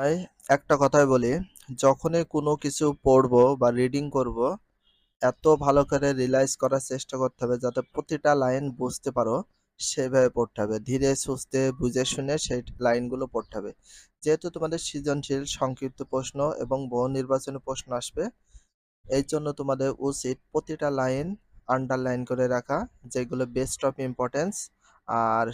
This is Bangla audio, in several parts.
ভাই একটা কথাই বলি, যখনই কোনো কিছু পড়ব বা রিডিং করব, এত ভালো করে রিয়ালাইজ করার চেষ্টা করতে হবে যাতে প্রতিটা লাইন বুঝতে পারো, সেভাবে পড়তে হবে। ধীরে সুস্থে বুঝে শুনে সেই লাইনগুলো পড়তে হবে। যেহেতু তোমাদের সৃজনশীল, সংক্ষিপ্ত প্রশ্ন এবং বহু নির্বাচনী প্রশ্ন আসবে, এই জন্য তোমাদের উচিত প্রতিটা লাইন আন্ডারলাইন করে রাখা, যেগুলো বেস্ট অফ ইম্পর্টেন্স আর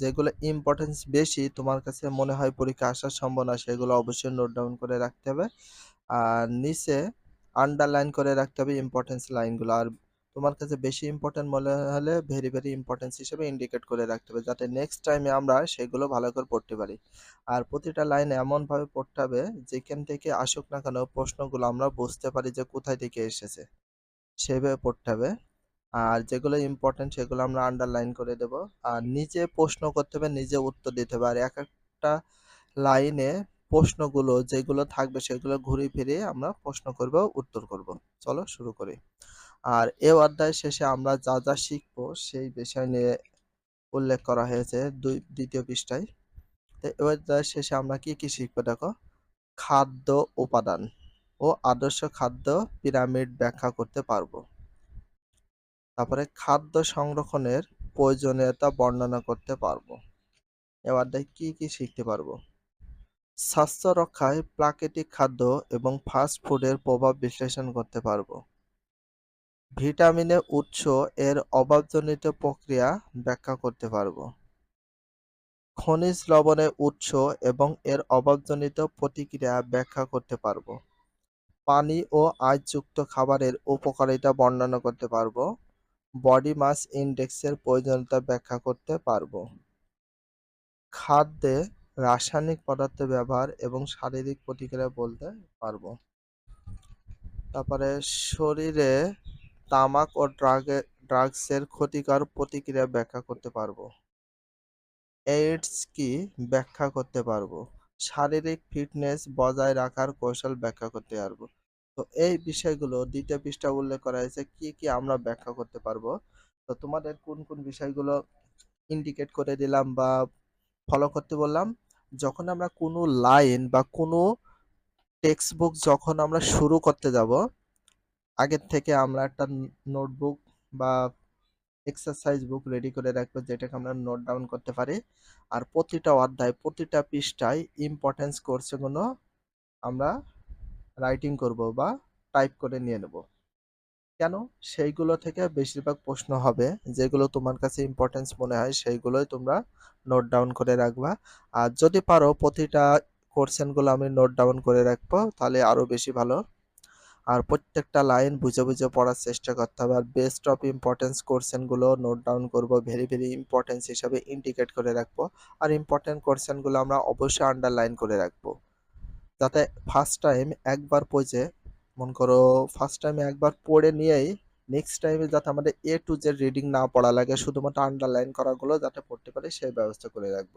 যেগুলো ইম্পর্টেন্স বেশি তোমার কাছে মনে হয় পরীক্ষা আসার সম্ভাবনা সেগুলো অবশ্যই নোট ডাউন করে রাখতে হবে। আর নিচে আন্ডারলাইন করে রাখতে হবে ইম্পর্টেন্স লাইনগুলো। আর তোমার কাছে বেশি ইম্পোর্টেন্ট মনে হলে ভেরি, ভেরি ইম্পর্টেন্স হিসেবে ইন্ডিকেট করে রাখতে হবে যাতে নেক্সট টাইমে আমরা সেগুলো ভালো করে পড়তে পারি। আর প্রতিটা লাইন এমনভাবে পড়তে হবে যেখান থেকে আসুক না কেন প্রশ্নগুলো আমরা বুঝতে পারি যে কোথায় থেকে এসেছে। সেভাবে পড়তে হবে। আর যেগুলো ইম্পোর্টেন্ট সেগুলো আমরা আন্ডারলাইন করে দেব। আর নিজে প্রশ্ন করতে হবে, নিজে উত্তর দিতে হবে। আর এক একটা লাইনে প্রশ্নগুলো যেগুলো থাকবে সেগুলো ঘুরিয়ে ফিরিয়ে আমরা প্রশ্ন করব, উত্তর করব। চলো শুরু করি। আর এ অধ্যায় শেষে আমরা যা, যা শিখব সেই বিষয় নিয়ে উল্লেখ করা হয়েছে দুই দ্বিতীয় পৃষ্ঠায়। তো এ অধ্যায় শেষে আমরা কি, কি শিখব দেখো? খাদ্য উপাদান ও আদর্শ খাদ্য পিরামিড ব্যাখ্যা করতে পারব। তারপরে খাদ্য সংরক্ষণের প্রয়োজনীয়তা বর্ণনা করতে পারব। এ অধ্যায়ে কি, কি শিখতে পারব? স্বাস্থ্য রক্ষায় প্রাকৃতিক খাদ্য এবং ফাস্ট ফুডের প্রভাব বিশ্লেষণ করতে পারব। ভিটামিনের উৎস এর অভাবজনিত প্রক্রিয়া ব্যাখ্যা করতে পারব। খনিজ লবণের উৎস এবং এর অভাবজনিত প্রতিক্রিয়া ব্যাখ্যা করতে পারব। পানি ও আঁশযুক্ত খাবারের উপকারিতা বর্ণনা করতে পারব। বডি মাস ইন্ডেক্সের প্রয়োজনীয়তা ব্যাখ্যা করতে পারব। খাদ্যে রাসায়নিক পদার্থের ব্যবহার এবং শারীরিক প্রতিক্রিয়া বলতে পারব। তারপরে শরীরে তামাক ও ড্রাগে ড্রাগসের ক্ষতিকর প্রতিক্রিয়া ব্যাখ্যা করতে পারব। এইডস কি ব্যাখ্যা করতে পারব। শারীরিক ফিটনেস বজায় রাখার কৌশল ব্যাখ্যা করতে পারব। তো এই বিষয়গুলো দ্বিতীয় পৃষ্ঠা উল্লেখ করা হয়েছে কি, কি আমরা ব্যাখ্যা করতে পারব তো তোমাদের কোন, কোন বিষয়গুলো ইন্ডিকেট করে দিলাম বা ফলো করতে বললাম। যখন আমরা কোনো লাইন বা কোনো টেক্সট বুক যখন আমরা শুরু করতে যাব, আগের থেকে আমরা একটা নোটবুক বা এক্সারসাইজ বুক রেডি করে রাখব যেটাকে আমরা নোট ডাউন করতে পারি। আর প্রতিটা অধ্যায়, প্রতিটা পৃষ্ঠায় ইম্পর্টেন্স কোর্সগুলো আমরা রাইটিং করব বা টাইপ করে নিয়ে নেব। কেন? সেইগুলো থেকে বেশিরভাগ প্রশ্ন হবে যেগুলো তোমার কাছে ইম্পর্টেন্স মনে হয় সেইগুলোই তোমরা নোট ডাউন করে রাখবা। আর যদি পারো প্রতিটা কোশ্চেনগুলো আমি নোট ডাউন করে রাখব তাহলে আরও বেশি ভালো। আর প্রত্যেকটা লাইন বুঝে, বুঝে পড়ার চেষ্টা করতে হবে। আর বেস্ট অফ ইম্পর্টেন্স কোশ্চেনগুলো নোট ডাউন করব। ভেরি, ভেরি ইম্পর্টেন্স হিসাবে ইন্ডিকেট করে রাখব। আর ইম্পর্টেন্ট কোশ্চেনগুলো আমরা অবশ্যই আন্ডারলাইন করে রাখব। যাতে ফার্স্ট টাইম একবার পড়ছে মনে করো ফার্স্ট টাইমে একবার পড়ে নিয়েই নেক্সট টাইমে যাতে আমাদের এ টু জেড রিডিং না পড়া লাগে, শুধুমাত্র আন্ডারলাইন করাগুলো যাতে পড়তে পারি, সেই ব্যবস্থা করে রাখব।